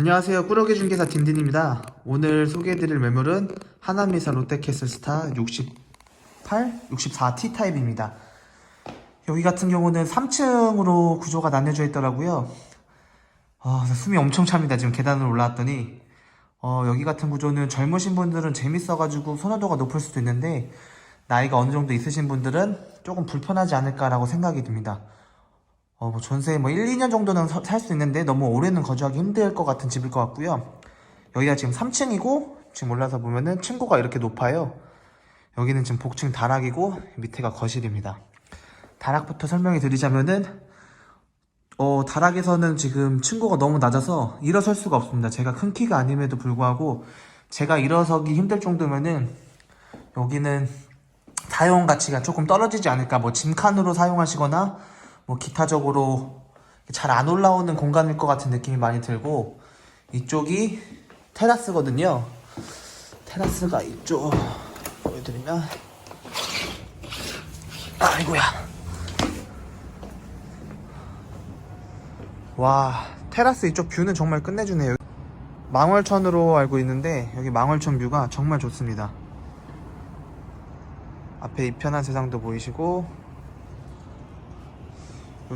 안녕하세요. 꾸러기 중개사 딘딘입니다. 오늘 소개해드릴 매물은 하남미사 롯데캐슬 스타 68, 64 T타입입니다. 여기 같은 경우는 3층으로 구조가 나뉘어져 있더라고요. 아, 숨이 엄청 찹니다. 지금 계단을 올라왔더니. 어, 여기 같은 구조는 젊으신 분들은 재밌어가지고 선호도가 높을 수도 있는데, 나이가 어느 정도 있으신 분들은 조금 불편하지 않을까라고 생각이 듭니다. 어, 뭐 전세 뭐 1, 2년 정도는 살 수 있는데 너무 오래는 거주하기 힘들 것 같은 집일 것 같고요. 여기가 지금 3층이고 지금 올라서 보면은 층고가 이렇게 높아요. 여기는 지금 복층 다락이고 밑에가 거실입니다. 다락부터 설명해 드리자면은 어, 다락에서는 지금 층고가 너무 낮아서 일어설 수가 없습니다. 제가 큰 키가 아님에도 불구하고 제가 일어서기 힘들 정도면은 여기는 사용 가치가 조금 떨어지지 않을까 뭐 짐칸으로 사용하시거나 뭐 기타적으로 잘 안 올라오는 공간일 것 같은 느낌이 많이 들고 이쪽이 테라스거든요. 테라스가 이쪽 보여드리면 아이고야. 와 테라스 이쪽 뷰는 정말 끝내주네요. 망월천으로 알고 있는데 여기 망월천 뷰가 정말 좋습니다. 앞에 이편한 세상도 보이시고 요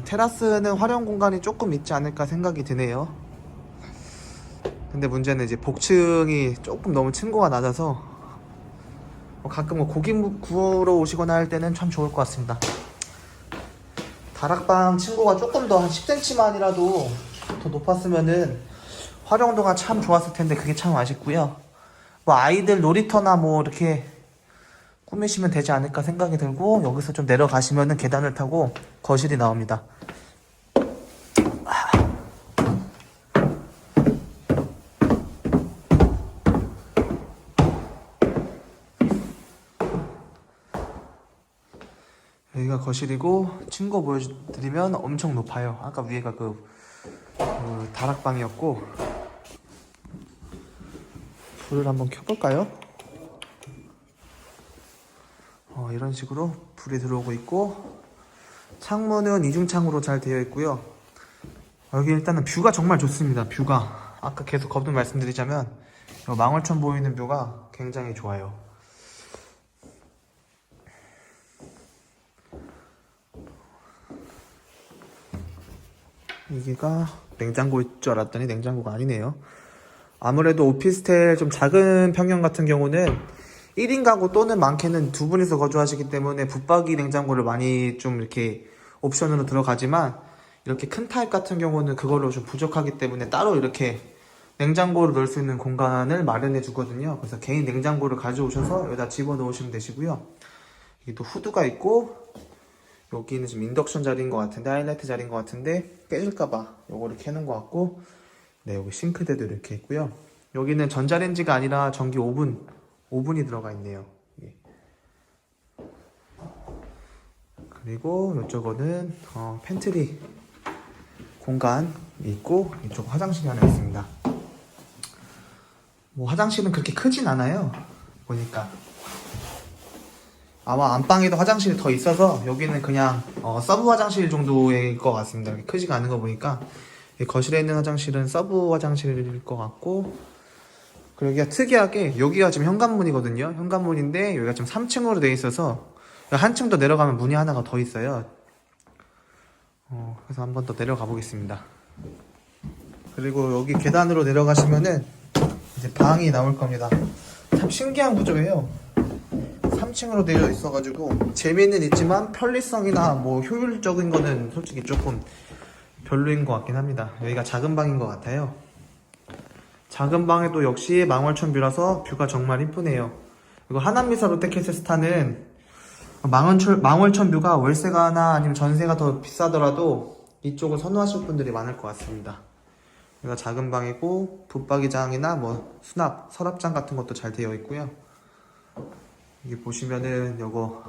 테라스는 활용 공간이 조금 있지 않을까 생각이 드네요. 근데 문제는 이제 복층이 조금 너무 층고가 낮아서 뭐 가끔 뭐 고기 무- 구우러 오시거나 할 때는 참 좋을 것 같습니다. 다락방 층고가 조금 더 한 10cm만이라도 더 높았으면은 활용도가 참 좋았을 텐데 그게 참 아쉽고요. 뭐 아이들 놀이터나 뭐 이렇게 꾸미시면 되지 않을까 생각이 들고 여기서 좀 내려가시면은 계단을 타고 거실이 나옵니다. 여기가 거실이고 친구 보여드리면 엄청 높아요. 아까 위에가 그, 그 다락방이었고 불을 한번 켜볼까요? 어, 이런 식으로 불이 들어오고 있고 창문은 이중창으로 잘 되어 있고요. 여기 일단은 뷰가 정말 좋습니다. 뷰가 아까 계속 거듭 말씀드리자면 이 망월천 보이는 뷰가 굉장히 좋아요. 여기가 냉장고일 줄 알았더니 냉장고가 아니네요. 아무래도 오피스텔 좀 작은 평형 같은 경우는 1인 가구 또는 많게는 두 분이서 거주하시기 때문에 붙박이 냉장고를 많이 좀 이렇게 옵션으로 들어가지만 이렇게 큰 타입 같은 경우는 그걸로 좀 부족하기 때문에 따로 이렇게 냉장고를 넣을 수 있는 공간을 마련해 주거든요. 그래서 개인 냉장고를 가져오셔서 여기다 집어 넣으시면 되시고요. 여기 또 후드가 있고 여기는 지금 인덕션 자리인 것 같은데 하이라이트 자리인 것 같은데 깨질까봐 요거를 켜는 것 같고 네 여기 싱크대도 이렇게 있고요. 여기는 전자레인지가 아니라 전기 오븐 오븐이 들어가 있네요. 예. 그리고 이쪽은 어, 팬트리 공간이 있고 이쪽 화장실이 하나 있습니다. 뭐 화장실은 그렇게 크진 않아요. 보니까 아마 안방에도 화장실이 더 있어서 여기는 그냥 어, 서브 화장실 정도일 것 같습니다. 크지가 않은 거 보니까 이 거실에 있는 화장실은 서브 화장실일 것 같고 그리고 여기가 특이하게 여기가 지금 현관문이거든요. 현관문인데 여기가 지금 3층으로 돼 있어서 한층 더 내려가면 문이 하나가 더 있어요. 어, 그래서 한 번 더 내려가 보겠습니다. 그리고 여기 계단으로 내려가시면은 이제 방이 나올 겁니다. 참 신기한 구조예요. 3층으로 되어 있어가지고 재미는 있지만 편리성이나 뭐 효율적인 거는 솔직히 조금 별로인 것 같긴 합니다. 여기가 작은 방인 것 같아요. 작은 방에도 역시 망월천 뷰라서 뷰가 정말 이쁘네요. 그리고 하남미사 롯데캐슬스타는 망월천, 망월천 뷰가 월세가나 아니면 전세가 더 비싸더라도 이쪽을 선호하실 분들이 많을 것 같습니다. 여기가 작은 방이고 붙박이장이나 뭐 수납, 서랍장 같은 것도 잘 되어 있고요. 여기 보시면은 요거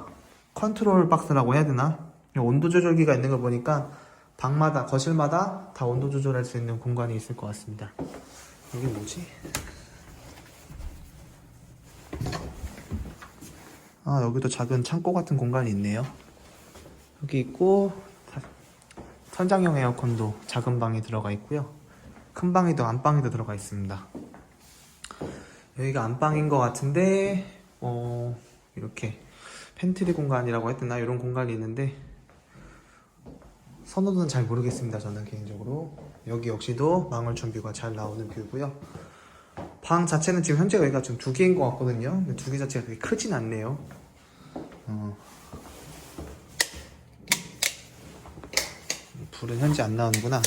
컨트롤 박스라고 해야 되나? 요 온도 조절기가 있는 걸 보니까 방마다 거실마다 다 온도 조절할 수 있는 공간이 있을 것 같습니다. 이게 뭐지? 아 여기도 작은 창고 같은 공간이 있네요. 여기 있고 사- 천장형 에어컨도 작은 방에 들어가 있고요. 큰 방에도 안방에도 들어가 있습니다. 여기가 안방인 것 같은데 어 이렇게 팬트리 공간이라고 되나 이런 공간이 있는데 선호도는 잘 모르겠습니다 저는 개인적으로 여기 역시도 망월천 뷰가 잘 나오는 뷰고요 방 자체는 지금 현재 여기가 좀 두 개인 것 같거든요 근데 두 개 자체가 그렇게 크진 않네요 어. 불은 현재 안 나오는구나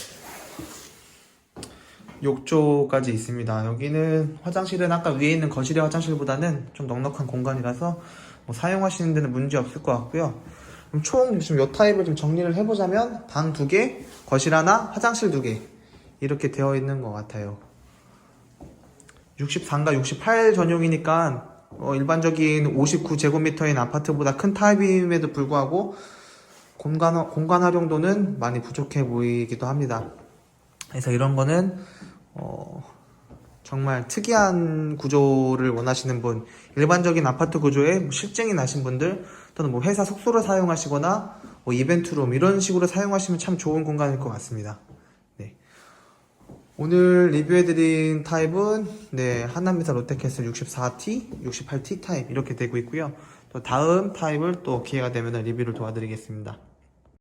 욕조까지 있습니다. 여기는 화장실은 아까 위에 있는 거실의 화장실보다는 좀 넉넉한 공간이라서 뭐 사용하시는 데는 문제 없을 것 같고요. 그럼 총 지금 요 타입을 좀 정리를 해보자면 방 두 개, 거실 하나, 화장실 두 개 이렇게 되어 있는 것 같아요. 63과 68 전용이니까 어, 일반적인 59제곱미터인 아파트보다 큰 타입임에도 불구하고 공간, 공간 활용도는 많이 부족해 보이기도 합니다. 그래서 이런 거는 어, 정말 특이한 구조를 원하시는 분, 일반적인 아파트 구조에 뭐 실증이 나신 분들, 또는 뭐 회사 숙소를 사용하시거나 뭐 이벤트룸 이런 식으로 사용하시면 참 좋은 공간일 것 같습니다. 네. 오늘 리뷰해드린 타입은 네 하나미사 롯데캐슬 64T, 68T 타입 이렇게 되고 있고요. 또 다음 타입을 또 기회가 되면 리뷰를 도와드리겠습니다.